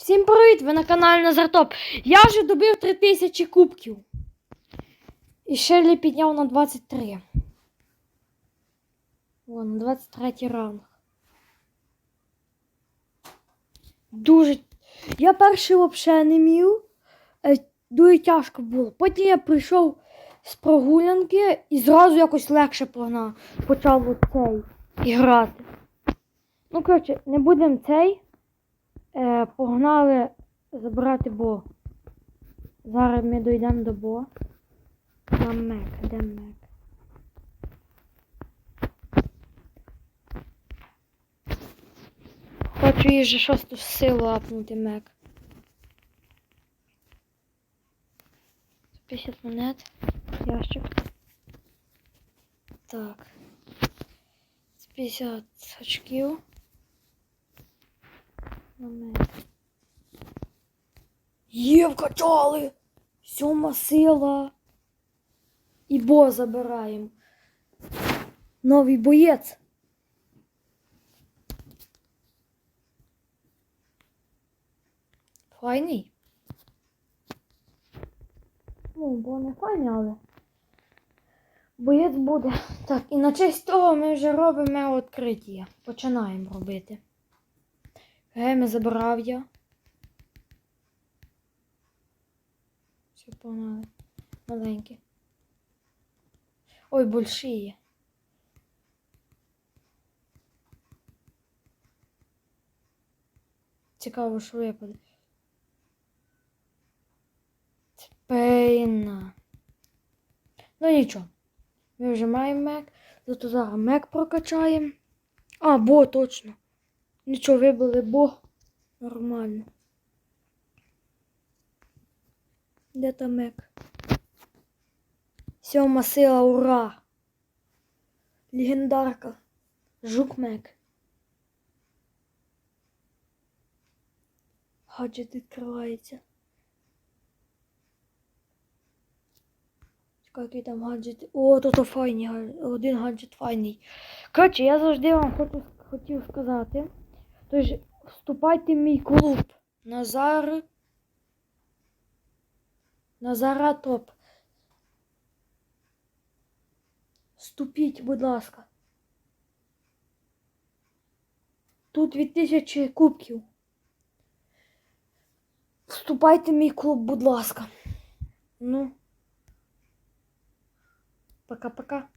Всім привіт! Ви на каналі Назартоп. Я вже добив 3000 кубків. І Шелі підняв на 23. О, на 23 ранг. Дуже. Я перший взагалі не міг. Е, Дуже тяжко було. Потім я прийшов з прогулянки і зразу якось легше погнав. Почав оцей і грати. Ну, коротше, не будемо цей. Е, погнали забирати бо. Зараз ми дійдемо до бо. На мек, де мек? Хочу їй же шосту силу апнути мек. 50 монет. Ящик. Так. 50 очків. Момент. Є, вкачали! Сьома сила. І бо забираємо. Новий боєць. Файний. Ну, бо не файний, але. Боєць буде. Так, і на честь того ми вже робимо відкриття. Починаємо робити. Геми забрав я. Все погнали. Маленькі. Ой, большие. Цікаво, що випаде. Пейна. Ну нічого. Ми вже маємо мек. Зато зараз мек прокачаємо. А, бо точно. Нічого вибили, бо нормально. Де там мек? Сьома сила, ура! Легендарка. Жук мек. Гаджет відкривається. Який там гаджет. О, то файний. Один гаджет файний. Коротше, я завжди вам хочу, хотів сказати. Тож, вступайте в мій клуб. Назар. Назара топ. Вступіть, будь ласка. Тут 2000 кубків. Вступайте в мій клуб, будь ласка. Ну. Пока-пока.